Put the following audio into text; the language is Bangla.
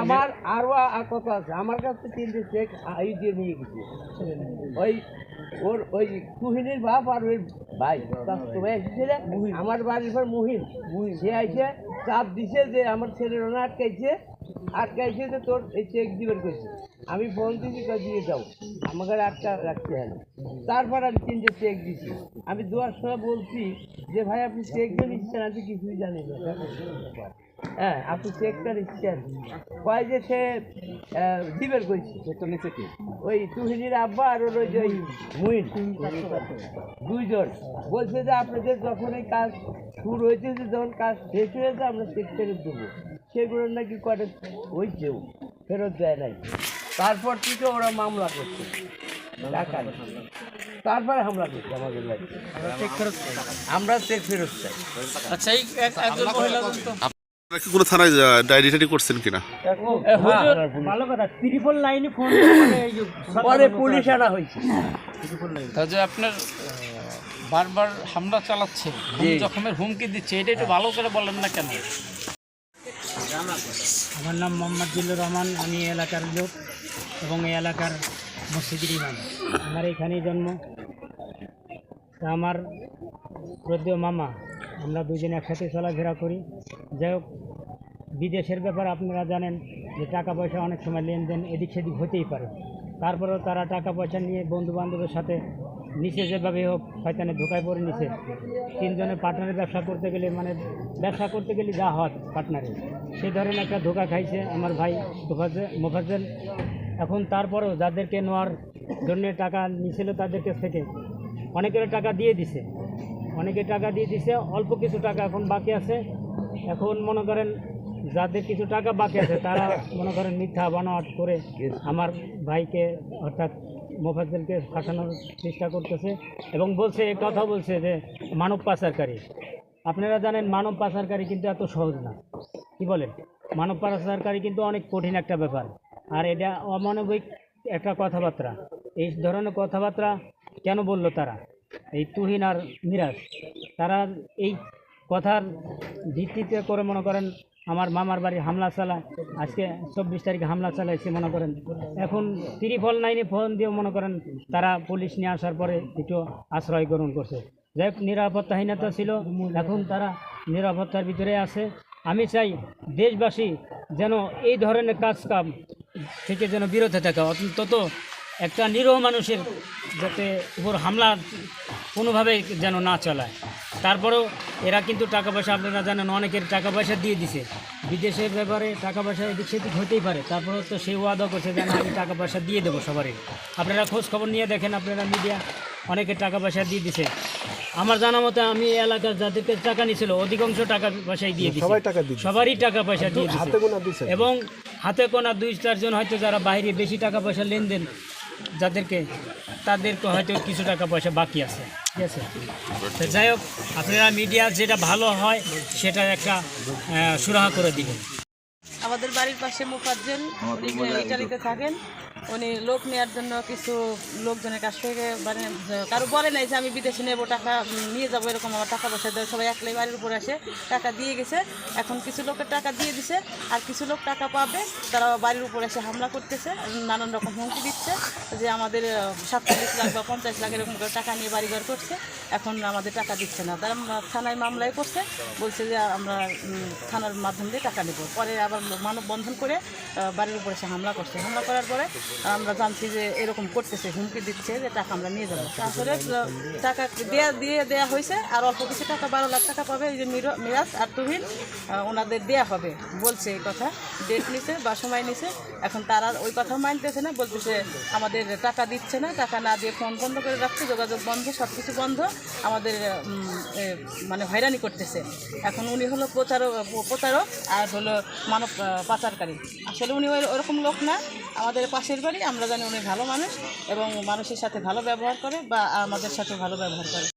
আমার আরও আর কথা আছে। আমার কাছে তিনটে চেক আই দিয়ে নিয়ে গেছে। ওই ওর ওই কুহিনীর বাপ আর ওই ভাই। আমার বাড়ির পর মুহিন। সে আইসে চাপ দিছে যে আমার ছেলের ওনা আটকাইছে আটকাইছে যে তোর এই চেক দিবেন কইছে। আমি ফোন দিছি দিয়ে যাও। আমাকে আটকা রাখতে হবে তারপর আমি তিনটে চেক দিছি। আমি দুয়ার সময় বলছি যে, ভাই, আপনি চেক দিয়ে নিচ্ছেন, আমি কিছুই জানি না। হ্যাঁ আপনি চেকটা নিচ্ছেন কয় যে সে দিবেন কইছে। চেকটা নিচ্ছে কি? ওই তুহিনীর আব্বা আর ওর ওই যে মুইন। দুইজন। বলছে যে আপনাদের যখন এই কাজ শুরু হয়েছে যে যখন কাজ শেষ হয়েছে আমরা চেক ফেরত দেবো। সেগুলো নাকি কয়টা হয়েছেও ফেরত দেয় নাই। তারপর থেকে ওরা মামলা করছে। টাকা তারপরে হামলা করছে আমাদের আমরা চেক ফেরত চাই। আচ্ছা এই একজন মহিলা কোনো থানায় ডায়েরি টাইরি করছেন কিনা? ভালো কথা ত্রিপল লাইনে ফোন পরে পুলিশ আনা হয়েছে। যে আপনার বারবার হামলা চালাচ্ছে। জখমের হুমকি দিচ্ছে এটা একটু ভালো করে বলেন না কেন? আমার নাম মোহাম্মদ জিল্লুর রহমান আমি এই এলাকার লোক এবং এই এলাকার মসজিদের ইমাম। আমার এখানেই জন্ম। তা আমার শ্রদ্ধেয় মামা আমরা দুজন একসাথে চলাফেরা করি। যাই হোক, বিদেশের ব্যাপার আপনারা জানেন যে টাকা পয়সা অনেক সময় লেনদেন এদিক সেদিক হতেই পারে। তারপরেও তারা টাকা পয়সা নিয়ে বন্ধু বান্ধবের সাথে নিচে যেভাবে হোক শয়তানে ঢোকায় পড়ে নিচে তিনজনের পার্টনারের ব্যবসা করতে গেলে মানে ব্যবসা করতে গেলে যা হয় পার্টনারে সে ধরনের একটা ধোকা খাইছে আমার ভাই মোফাজ্জেল। এখন তারপরেও যাদেরকে নেওয়ার জন্য টাকা নিয়েছিল তাদের কাছ থেকে অনেকের টাকা দিয়ে দিছে। অনেকে টাকা দিয়ে দিছে, অল্প কিছু টাকা এখন বাকি আছে। এখন মনে করেন যাদের কিছু টাকা বাকি আছে, তারা মনে করেন মিথ্যা বানোয়াট করে আমার ভাইকে অর্থাৎ মোফাজ্জলকে ফাঁসানোর চেষ্টা করতেছে এবং বলছে কথা বলছে যে, মানব পাচারকারী। আপনারা জানেন মানব পাচারকারী কিন্তু এত সহজ না। কি বলেন? মানব পাচারকারী কিন্তু অনেক কঠিন একটা ব্যাপার। আর এটা অমানবিক একটা কথাবার্তা। এই ধরনের কথাবার্তা কেন বলল তারা? এই তুহিন আর মিরাজ, তারা এই কথার ভিত্তিতে করে মনে করেন আমার মামার বাড়ি হামলা চালায়, আজকে চব্বিশ তারিখে হামলা চালাইছে মনে করেন। এখন ত্রিফল নাইনে ফোন দিয়ে মনে করেন তারা পুলিশ নিয়ে আসার পরে একটু আশ্রয় গ্রহণ করছে। যাই হোক, নিরাপত্তাহীনতা ছিল, এখন তারা নিরাপত্তার ভিতরে আছে। আমি চাই দেশবাসী যেন এই ধরনের কাজ কাম থেকে যেন বিরত থাকে। অন্তত একটা নিরহ মানুষের যাতে উপর হামলা কোনোভাবে যেন না চলায়। তারপরেও এরা কিন্তু টাকা পয়সা আপনারা জানেন অনেকের টাকা পয়সা দিয়ে দিছে। বিদেশের ব্যাপারে টাকা পয়সা এদিক সেদিক হতেই পারে তারপরেও তো সে ওয়াদা করছে যে আমি টাকা পয়সা দিয়ে দেবো সবারই। আপনারা খোঁজ খবর নিয়ে দেখেন আপনারা মিডিয়া অনেকে টাকা পয়সা দিয়ে দিছে। আমার জানা মতে আমি এলাকার যাদেরকে টাকা নিয়েছিল অধিকাংশ টাকা পয়সাই দিয়ে দিছে। সবাই টাকা দিচ্ছে সবারই টাকা পয়সা দিয়ে গোনা এবং হাতে কোনা দুই চারজন হয়তো যারা বাইরে বেশি টাকা পয়সা লেনদেন যাদেরকে তাদেরকে হয়তো কিছু টাকা পয়সা বাকি আছে। ঠিক আছে? তো যাই হোক আপনারা মিডিয়া যেটা ভালো হয় সেটা একটা আহ, সুরাহা করে দিবেন। আমাদের বাড়ির পাশে মুখার্জন ইটালিতে থাকেন। উনি লোক নেওয়ার জন্য কিছু লোকজনের কাছ থেকে মানে কারও বলে নাই যে আমি বিদেশে নেব, টাকা নিয়ে যাব, এরকম আমার টাকা পয়সা দেয়। সবাই একলাই বাড়ির উপরে আসে, টাকা দিয়ে গেছে। এখন কিছু লোকের টাকা দিয়ে দিছে, আর কিছু লোক টাকা পাবে, তারা বাড়ির উপরে এসে হামলা করতেছে, নানান রকম হুমকি দিচ্ছে, যে আমাদের সাতচল্লিশ লাখ বা পঞ্চাশ লাখ এরকম করে টাকা নিয়ে বাড়িঘর করছে, এখন আমাদের টাকা দিচ্ছে না। তারা থানায় মামলায় করছে, বলছে যে আমরা থানার মাধ্যম দিয়ে টাকা নেব। পরে আবার মানববন্ধন করে বাড়ির উপরে এসে হামলা করছে। হামলা করার পরে আমরা জানছি যে এরকম করতেছে, হুমকি দিচ্ছে যে টাকা আমরা নিয়ে যাব। তারপরে টাকা দেয়া দিয়ে দেয়া হয়েছে, আর অল্প কিছু টাকা, বারো লাখ টাকা পাবে এই যে মির- মিরাজ আর তুহিন ওনাদের দেয়া হবে, বলছে এই কথা ডেট নিছে বা সময় নিছে, এখন তারা ওই কথা মানতেছে না, বলতেছে আমাদের টাকা দিচ্ছে না, টাকা না দিয়ে ফোন বন্ধ করে রাখছে, যোগাযোগ বন্ধ সব কিছু বন্ধ, আমাদের মানে হয়রানি করতেছে। এখন উনি হলো প্রচারক, প্রতারক, আর হলো মানব পাচারকারী। আসলে উনি ওই- ওরকম লোক না, আমাদের পাশের বাড়ি আমরা জানি উনি ভালো মানুষ এবং মানুষের সাথে ভালো ব্যবহার করে বা আমাদের সাথে ভালো ব্যবহার করে।